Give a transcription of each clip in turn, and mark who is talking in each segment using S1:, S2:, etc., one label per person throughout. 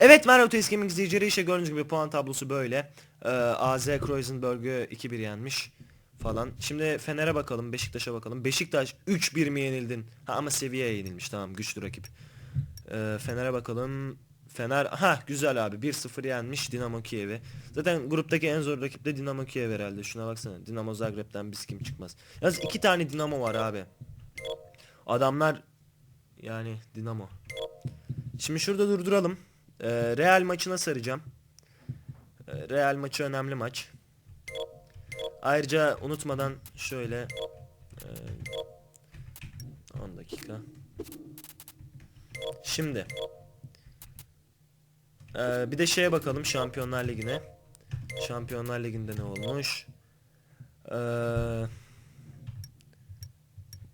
S1: Evet merhaba Test Gaming izleyicileri işte gördüğünüz gibi puan tablosu böyle. Ee, AZ Kreuzenberg'ü 2-1 yenmiş falan. Şimdi Fener'e bakalım, Beşiktaş'a bakalım. Beşiktaş 3-1 mi yenildin? Ha ama seviyeye yenilmiş tamam güçlü rakip. Ee, Fener'e bakalım. Fener ha güzel abi 1-0 yenmiş Dinamo Kiev'i. Zaten gruptaki en zor rakip de Dinamo Kiev herhalde. Şuna baksana. Dinamo Zagreb'den biz kim çıkmaz. Yalnız iki tane Dinamo var abi. Adamlar yani Dinamo. Şimdi şurada durduralım. Ee, Real maçına saracağım. Ee, Real maçı önemli maç. Ayrıca unutmadan şöyle e, 10 dakika. Şimdi ee, bir de şeye bakalım Şampiyonlar Ligi'ne. Şampiyonlar Ligi'nde ne olmuş? Ee,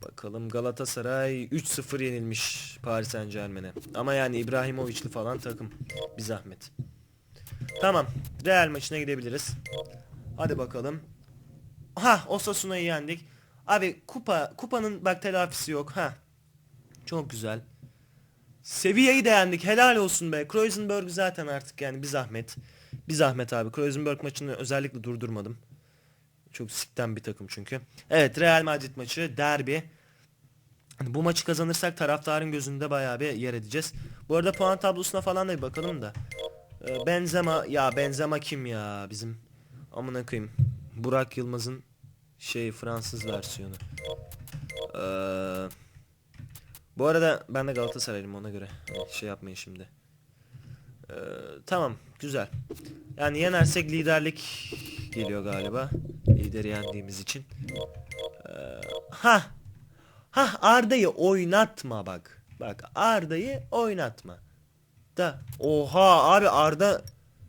S1: bakalım Galatasaray 3-0 yenilmiş Paris Saint Germain'e. Ama yani İbrahimovic'li falan takım. Bir zahmet. Tamam. Real maçına gidebiliriz. Hadi bakalım. Ha Osasuna'yı yendik. Abi kupa kupanın bak telafisi yok. Ha. Çok güzel. Seviyeyi de yendik. Helal olsun be. Kreuzenberg zaten artık yani bir zahmet. Bir zahmet abi. Kreuzenberg maçını özellikle durdurmadım. Çok sikten bir takım çünkü. Evet Real Madrid maçı derbi. Hani bu maçı kazanırsak taraftarın gözünde bayağı bir yer edeceğiz. Bu arada puan tablosuna falan da bir bakalım da. Ee, Benzema ya Benzema kim ya bizim amına koyayım. Burak Yılmaz'ın şey Fransız versiyonu. Ee, bu arada ben de Galatasaraylıyım ona göre. Hani şey yapmayın şimdi. Ee, tamam güzel. Yani yenersek liderlik geliyor galiba. Lideri yendiğimiz için. Ee, ha Ha Arda'yı oynatma bak. Bak Arda'yı oynatma. Da oha abi Arda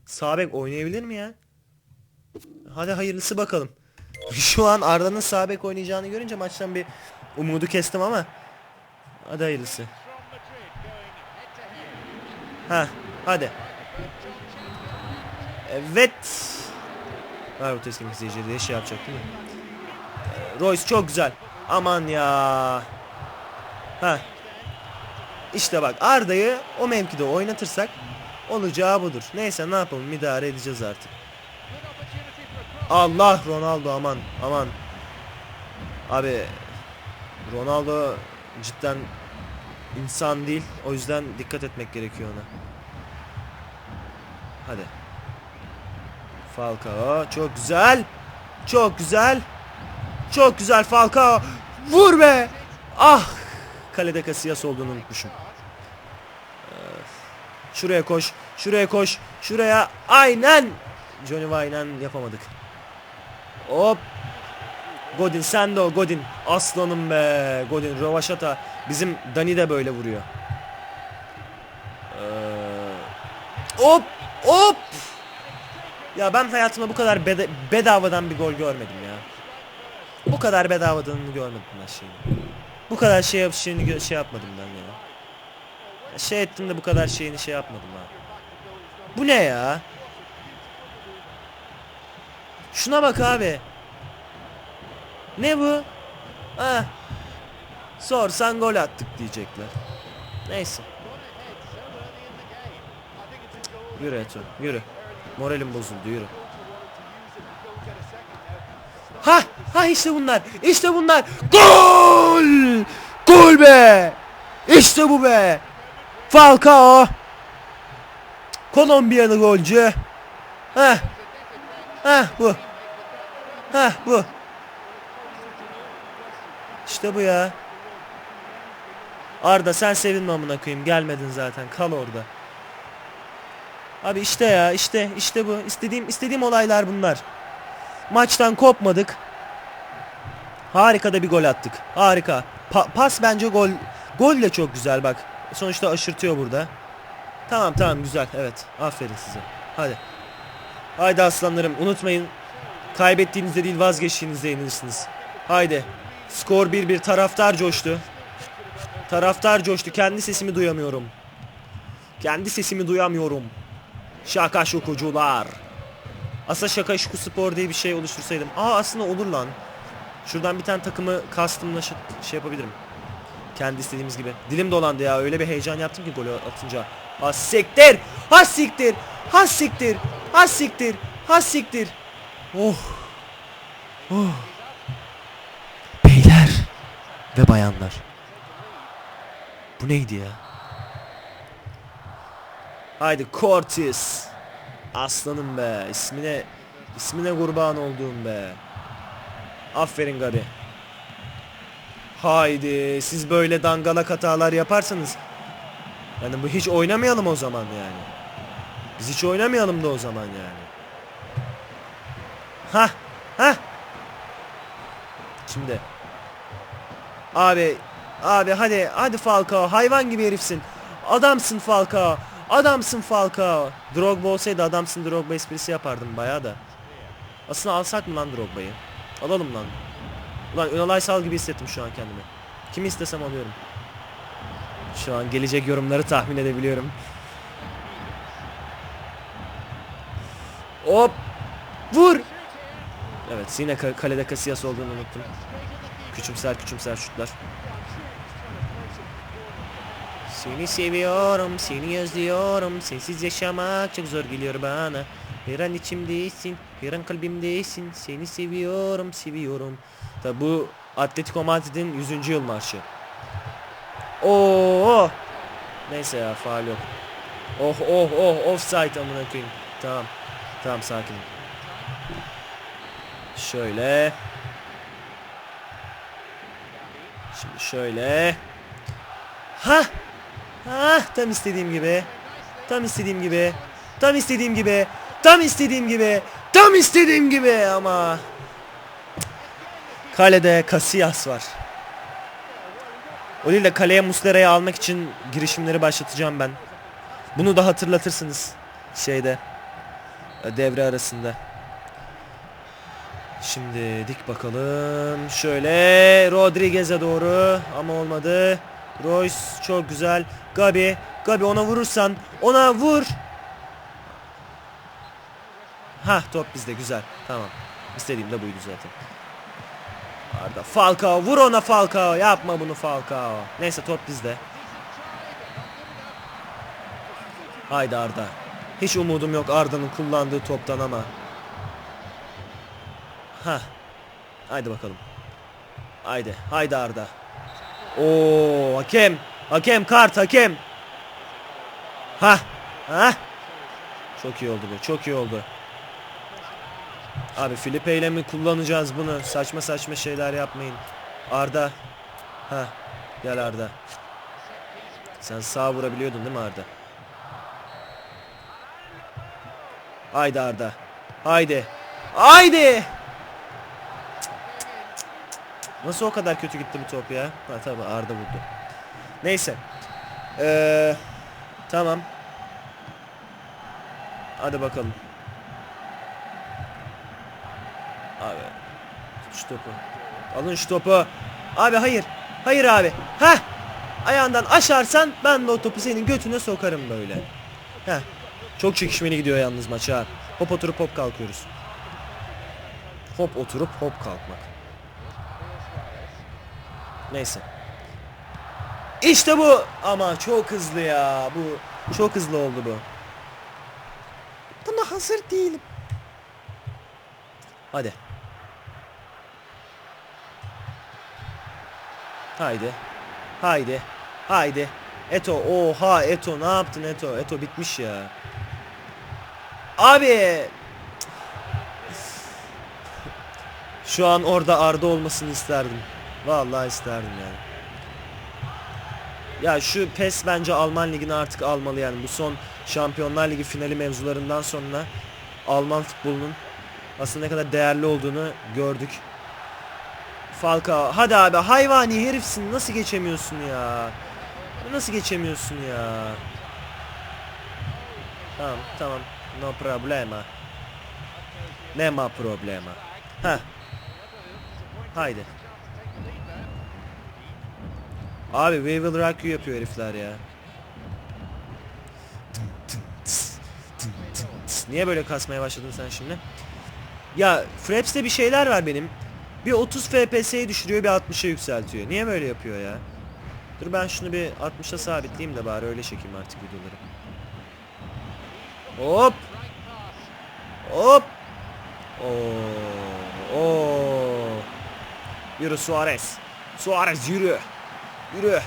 S1: sağ bek oynayabilir mi ya? Hadi hayırlısı bakalım. Şu an Arda'nın sağ bek oynayacağını görünce maçtan bir umudu kestim ama hadi hayırlısı. Ha hadi. Evet. Var bu teslim izleyicileri şey yapacak değil mi? Royce çok güzel. Aman ya. Ha. İşte bak Arda'yı o mevkide oynatırsak olacağı budur. Neyse ne yapalım idare edeceğiz artık. Allah Ronaldo aman aman. Abi Ronaldo cidden insan değil. O yüzden dikkat etmek gerekiyor ona. Hadi. Falcao çok güzel. Çok güzel. Çok güzel Falcao. Vur be. Ah. Kalede Casillas olduğunu unutmuşum. Şuraya koş. Şuraya koş. Şuraya. Aynen. Johnny Vaynen yapamadık. Hop. Godin sen de o Godin. Aslanım be. Godin Rovaşata. Bizim Dani de böyle vuruyor. Ee, hop. Hop. Ya ben hayatımda bu kadar beda- bedavadan bir gol görmedim ya. Bu kadar bedavadan görmedim ben şeyini. Bu kadar şey yap şeyini şey yapmadım ben. Ya Şey ettim de bu kadar şeyini şey yapmadım ha. Bu ne ya? Şuna bak abi. Ne bu? Ah. Sorsan gol attık diyecekler. Neyse. Yürü Eto, yürü. Moralim bozuldu, yürü. Ha, ha işte bunlar. İşte bunlar. Gol! Gol be! İşte bu be. Falcao. Kolombiyalı golcü. Ha. Ha bu. Ha bu. İşte bu ya. Arda sen sevinme amına koyayım. Gelmedin zaten. Kal orada. Abi işte ya işte işte bu. İstediğim istediğim olaylar bunlar. Maçtan kopmadık. Harika da bir gol attık. Harika. Pa- pas bence gol. Gol de çok güzel bak. Sonuçta aşırtıyor burada. Tamam tamam güzel. Evet. Aferin size. Hadi. Haydi aslanlarım unutmayın. Kaybettiğinizde değil vazgeçtiğinizde yenilirsiniz. Haydi. Skor 1-1 taraftar coştu. Taraftar coştu. Kendi sesimi duyamıyorum. Kendi sesimi duyamıyorum. Şaka şukucular. Aslında şaka şuku spor diye bir şey oluştursaydım. Aa aslında olur lan. Şuradan bir tane takımı kastımla şey yapabilirim. Kendi istediğimiz gibi. Dilim dolandı ya öyle bir heyecan yaptım ki golü atınca. Ha siktir. Ha siktir. Ha. Oh. Oh. Beyler ve bayanlar. Bu neydi ya? Haydi Cortis. Aslanım be. İsmine ismine kurban olduğum be. Aferin Gabi. Haydi siz böyle dangalak hatalar yaparsanız yani bu hiç oynamayalım o zaman yani. Biz hiç oynamayalım da o zaman yani. Ha ha. Şimdi. Abi abi hadi hadi Falcao hayvan gibi herifsin. Adamsın Falcao. Adamsın Falcao. Drogba olsaydı adamsın Drogba esprisi yapardım bayağı da. Aslında alsak mı lan Drogba'yı? Alalım lan. Ulan Ünal Aysal gibi hissettim şu an kendimi. Kimi istesem alıyorum. Şu an gelecek yorumları tahmin edebiliyorum. Hop! Vur! Evet yine ka- kalede Casillas olduğunu unuttum. Küçümser küçümser şutlar. Seni seviyorum, seni özlüyorum. Sensiz yaşamak çok zor geliyor bana. Her an içimdesin, her an kalbimdesin. Seni seviyorum, seviyorum. Tabi bu Atletico Madrid'in 100. yıl marşı. Oo! Neyse ya faal yok. Oh oh oh offside amına koyayım. Tamam. Tamam sakin. Şöyle. Şimdi şöyle. Ha! Ha! Tam istediğim gibi. Tam istediğim gibi. Tam istediğim gibi. Tam istediğim gibi. Tam istediğim gibi ama Kalede Casillas var. O değil de kaleye Muslera'yı almak için girişimleri başlatacağım ben. Bunu da hatırlatırsınız şeyde devre arasında. Şimdi dik bakalım. Şöyle Rodriguez'e doğru ama olmadı. Royce çok güzel. Gabi, Gabi ona vurursan ona vur. Ha top bizde güzel. Tamam. İstediğim de buydu zaten. Arda Falcao vur ona Falcao yapma bunu Falcao. Neyse top bizde. Haydi Arda. Hiç umudum yok Arda'nın kullandığı toptan ama. Ha. Haydi bakalım. Haydi. Haydi Arda. Oo hakem. Hakem kart hakem. Ha. Ha. Çok iyi oldu bu. Çok iyi oldu. Abi Filipe ile mi kullanacağız bunu? Saçma saçma şeyler yapmayın. Arda. Ha. Gel Arda. Sen sağ vurabiliyordun değil mi Arda? Haydi Arda. Haydi. Haydi. Nasıl o kadar kötü gitti bu top ya? Ha tabi Arda vurdu. Neyse. Ee, tamam. Hadi bakalım. Abi. Tut şu topu. Alın şu topu. Abi hayır. Hayır abi. Ha. Ayağından aşarsan ben de o topu senin götüne sokarım böyle. Heh. Çok çekişmeli gidiyor yalnız maç ha. Hop oturup hop kalkıyoruz. Hop oturup hop kalkmak. Neyse. İşte bu. Ama çok hızlı ya. Bu çok hızlı oldu bu. Buna hazır değilim. Hadi. Haydi. Haydi. Haydi. Eto. Oha Eto ne yaptın Eto? Eto bitmiş ya. Abi. Şu an orada Arda olmasını isterdim. Vallahi isterdim yani. Ya şu PES bence Alman ligini artık almalı yani. Bu son Şampiyonlar Ligi finali mevzularından sonra Alman futbolunun aslında ne kadar değerli olduğunu gördük. Falcao hadi abi hayvani herifsin nasıl geçemiyorsun ya? Nasıl geçemiyorsun ya? Tamam tamam no problema. Nema problema. Ha. Haydi. Abi we will rock you yapıyor herifler ya. Niye böyle kasmaya başladın sen şimdi? Ya Fraps'te bir şeyler var benim. Bir 30 FPS'yi düşürüyor bir 60'a yükseltiyor. Niye böyle yapıyor ya? Dur ben şunu bir 60'a sabitleyeyim de bari öyle çekeyim artık videoları. Hop. Hop. Oo. Oo. Yürü Suarez. Suarez yürü. Yürü.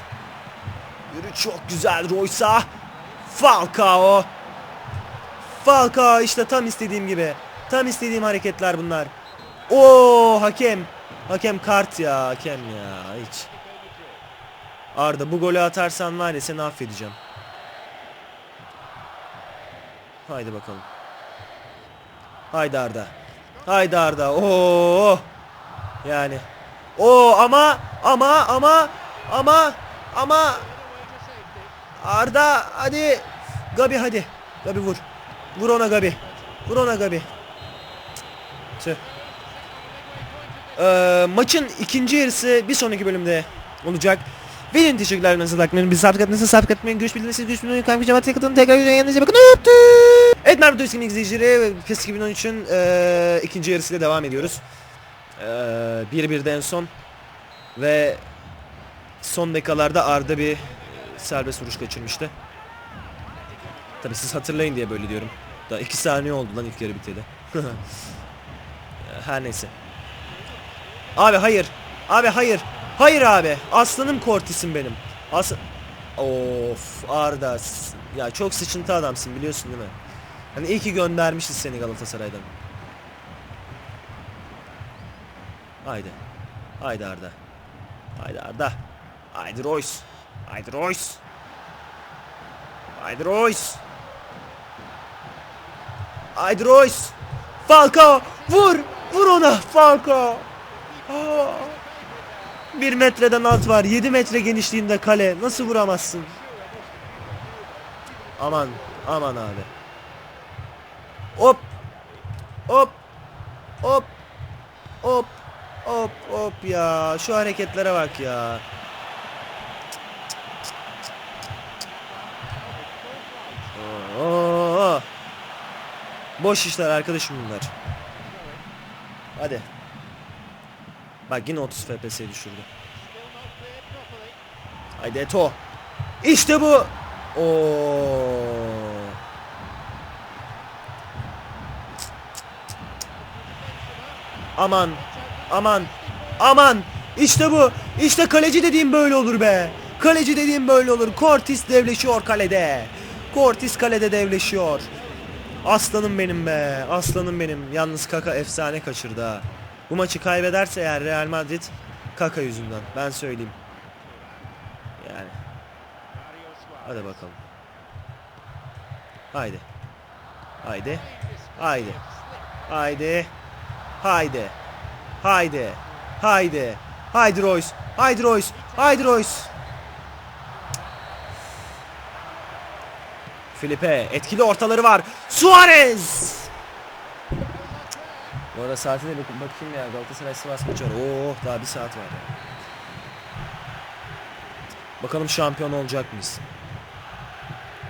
S1: Yürü çok güzel Roysa. Falcao. Falcao işte tam istediğim gibi. Tam istediğim hareketler bunlar. Oo hakem. Hakem kart ya hakem ya hiç. Arda bu golü atarsan var ya seni affedeceğim. Haydi bakalım. Haydi Arda. Haydi Arda. Oo. Yani. O ama ama ama ama ama Arda hadi. Gabi hadi. Gabi vur. Vur ona Gabi. Vur ona Gabi. Tüh. Ee, maçın ikinci yarısı bir sonraki bölümde olacak. Benim teşekkürler nasıl bakmayın. Bizi sabit etmenizi sabit etmeyin. Görüş bildiğiniz görüş bildiğiniz kalmış cemaat yakıtını tekrar yayınlayınca bakın. Öptü. Evet merhaba Dövüş izleyicileri. PES 2013'ün e, ikinci yarısıyla devam ediyoruz. E, 1-1'de en son. Ve son dakikalarda Arda bir e, serbest vuruş kaçırmıştı. Tabi siz hatırlayın diye böyle diyorum. Daha 2 saniye oldu lan ilk yarı biteli. Her neyse. Abi hayır. Abi hayır. Hayır abi. Aslanım Kortis'im benim. As Of Arda. Ya çok sıçıntı adamsın biliyorsun değil mi? Hani iyi ki göndermişiz seni Galatasaray'dan. Haydi. Haydi Arda. Haydi Arda. Haydi Royce. Haydi Royce. Haydi Royce. Haydi Royce. Falcao. Vur. Vur ona Falcao. Aa. Bir metreden alt var. 7 metre genişliğinde kale. Nasıl vuramazsın? Aman. Aman abi. Hop. Hop. Hop. Hop. Hop hop ya. Şu hareketlere bak ya. Oo. Boş işler arkadaşım bunlar. Hadi. Bak yine 30 FPS düşürdü. Haydi Eto. İşte bu. Oo. Aman. Aman. Aman. İşte bu. İşte kaleci dediğim böyle olur be. Kaleci dediğim böyle olur. Cortis devleşiyor kalede. Cortis kalede devleşiyor. Aslanım benim be. Aslanım benim. Yalnız Kaka efsane kaçırdı ha. Bu maçı kaybederse eğer Real Madrid Kaka yüzünden. Ben söyleyeyim. Yani. Hadi bakalım. Haydi. Haydi. Haydi. Haydi. Haydi. Haydi. Haydi. Haydi Royce. Haydi Royce. Haydi Royce. Felipe etkili ortaları var. Suarez. Bu arada saatine bakın bakayım ya Galatasaray Sivas maçı var. Oo daha bir saat var. Bakalım şampiyon olacak mıyız?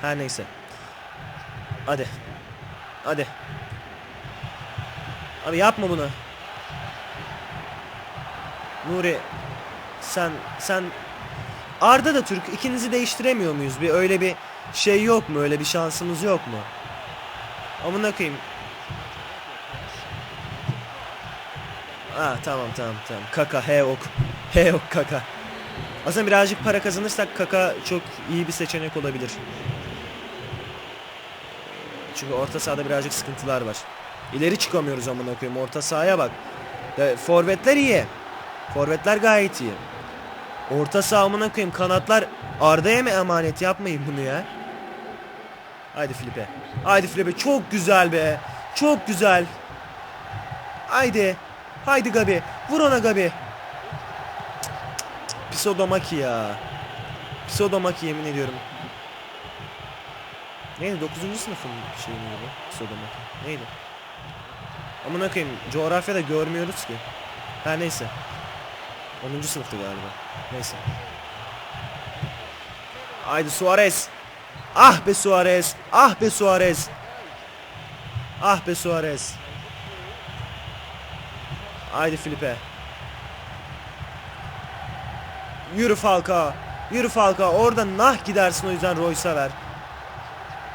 S1: Her neyse. Hadi. Hadi. Abi yapma bunu. Nuri sen sen Arda da Türk ikinizi değiştiremiyor muyuz? Bir öyle bir şey yok mu? Öyle bir şansımız yok mu? Amına koyayım. Ah tamam tamam tamam. Kaka he ok. He ok kaka. Aslında birazcık para kazanırsak kaka çok iyi bir seçenek olabilir. Çünkü orta sahada birazcık sıkıntılar var. İleri çıkamıyoruz amına koyayım. Orta sahaya bak. Forvetler iyi. Forvetler gayet iyi. Orta saha amına koyayım. Kanatlar Arda'ya mı emanet yapmayın bunu ya. Haydi Filipe. Haydi Filipe. Çok güzel be. Çok güzel. Haydi. Haydi Gabi. Vur ona Gabi. Pisodomaki ya. Pisodomaki yemin ediyorum. Neydi 9. sınıfın şeyi miydi? Pisodomaki. Neydi? Amına koyayım coğrafyada görmüyoruz ki. Her neyse. 10. sınıftı galiba. Neyse. Haydi Suarez. Ah be Suarez. Ah be Suarez. Ah be Suarez. Haydi Felipe. Yürü Falcao. Yürü Falcao. Orada nah gidersin o yüzden Royce'a ver.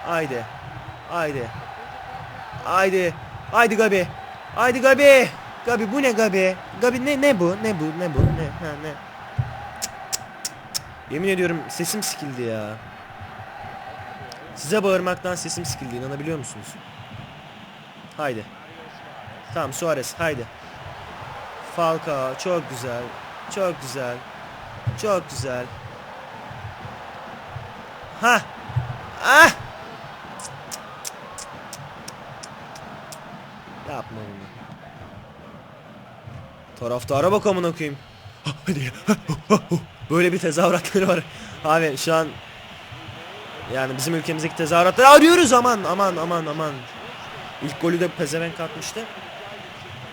S1: Haydi. Haydi. Haydi. Haydi Gabi. Haydi Gabi. Gabi bu ne Gabi? Gabi ne ne bu? Ne bu? Ne bu? Ne? Ha ne? Yemin ediyorum sesim sikildi ya. Size bağırmaktan sesim sikildi inanabiliyor musunuz? Haydi. Tamam Suarez haydi. Falcao çok güzel. Çok güzel. Çok güzel. Ha. Ah. Yapma bunu. Taraftara bak amına koyayım. Hadi. Böyle bir tezahüratları var. Abi şu an yani bizim ülkemizdeki tezahüratları arıyoruz aman aman aman aman. İlk golü de pezevenk atmıştı.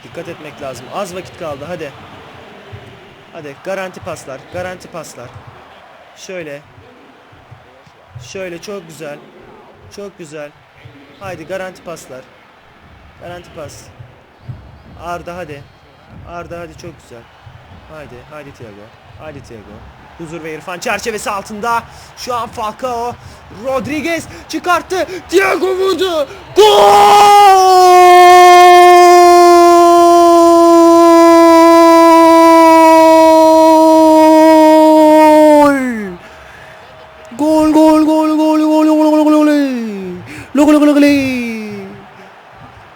S1: Dikkat etmek lazım. Az vakit kaldı hadi. Hadi garanti paslar, garanti paslar. Şöyle. Şöyle çok güzel. Çok güzel. Haydi garanti paslar. Garanti pas. Arda hadi. Arda hadi çok güzel. Haydi, haydi Thiago. Haydi Thiago. Huzur ve İrfan çerçevesi altında. Şu an Falcao. Rodriguez çıkarttı. Thiago vurdu. Gol!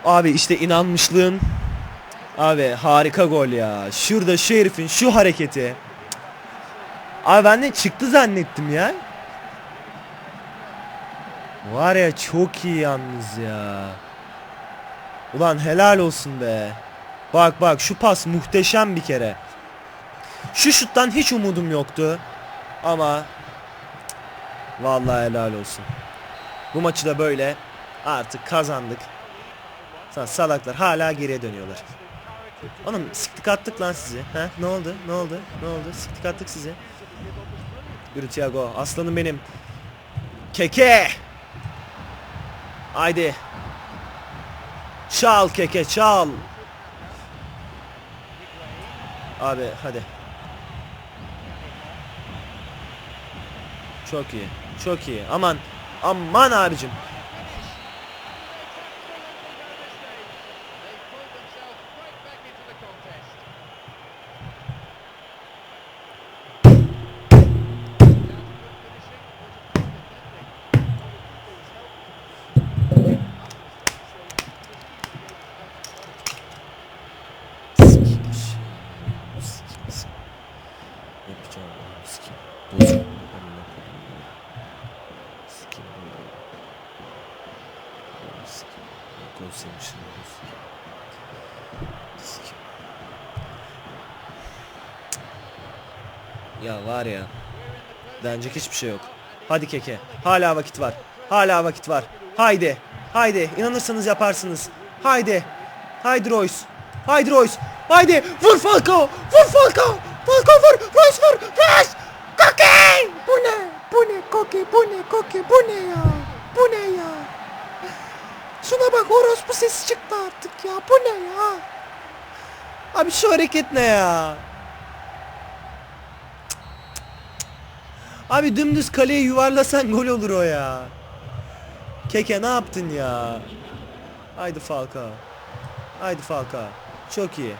S1: Abi işte inanmışlığın Abi harika gol ya. Şurada şu herifin şu hareketi. Abi ben de çıktı zannettim ya. Var ya çok iyi yalnız ya. Ulan helal olsun be. Bak bak şu pas muhteşem bir kere. Şu şuttan hiç umudum yoktu. Ama vallahi helal olsun. Bu maçı da böyle artık kazandık. Sa- Salaklar hala geriye dönüyorlar. Oğlum siktik attık lan sizi. He? Ne oldu? Ne oldu? Ne oldu? Siktik attık sizi. Yürü Thiago. Aslanım benim. Keke. Haydi. Çal keke çal. Abi hadi. Çok iyi. Çok iyi. Aman. Aman abicim. Ya var ya. Denecek hiçbir şey yok. Hadi keke. Hala vakit var. Hala vakit var. Haydi. Haydi. İnanırsanız yaparsınız. Haydi. Haydi Royce. Haydi Royce. Haydi. Vur Falcao. Vur Falcao. Falcao vur. Royce vur. Royce. Koke. Bu ne? Bu ne Koke? Bu ne Koke? Bu ne ya? Bu ne ya? Şuna bak orospu sesi çıktı artık ya. Bu ne ya? Abi şu hareket ne ya? Abi dümdüz kaleye yuvarlasan gol olur o ya. Keke ne yaptın ya? Haydi Falcao. Haydi Falcao. Çok iyi.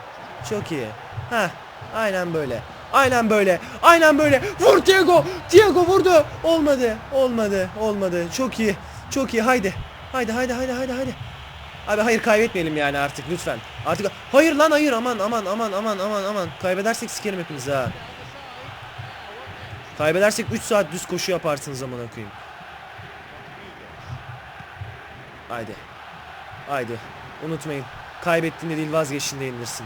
S1: Çok iyi. Heh. Aynen böyle. Aynen böyle. Aynen böyle. Vur Thiago. Thiago vurdu. Olmadı. Olmadı. Olmadı. Çok iyi. Çok iyi. Haydi. Haydi haydi haydi haydi haydi. Abi hayır kaybetmeyelim yani artık lütfen. Artık hayır lan hayır aman aman aman aman aman aman. Kaybedersek sikerim hepinizi ha. Kaybedersek 3 saat düz koşu yaparsınız amına koyayım. Haydi. Haydi. Unutmayın. Kaybettiğinde değil vazgeçtiğinde yenilirsin.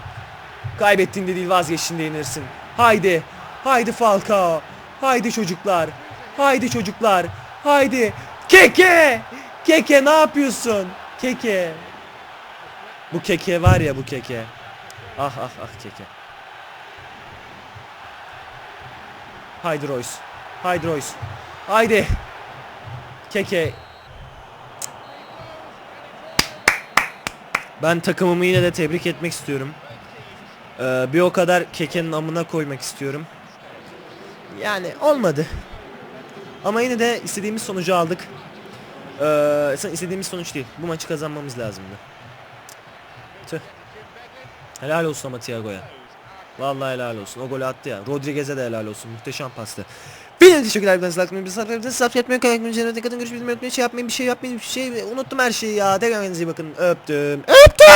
S1: Kaybettiğinde değil vazgeçtiğinde yenilirsin. Haydi. Haydi Falcao. Haydi çocuklar. Haydi çocuklar. Haydi. Keke. Keke ne yapıyorsun? Keke. Bu keke var ya bu keke. Ah ah ah keke. Haydi Royce. Haydi Royce. Haydi. Keke. Ben takımımı yine de tebrik etmek istiyorum. Ee, bir o kadar kekenin amına koymak istiyorum. Yani olmadı. Ama yine de istediğimiz sonucu aldık. Ee, istediğimiz sonuç değil. Bu maçı kazanmamız lazımdı. Tüh. Helal olsun ama Thiago'ya. Vallahi helal olsun. O golü attı ya. Rodriguez'e de helal olsun. Muhteşem pastı. Bir teşekkürler. Ben bir sarf yaptınız. Sarf yapmayı kayak güncelere dikkat edin. Görüşmeyi unutmayın. Şey yapmayın. Bir şey yapmayın. Bir şey unuttum her şeyi ya. Tekrar kendinize iyi bakın. Öptüm. Öptüm.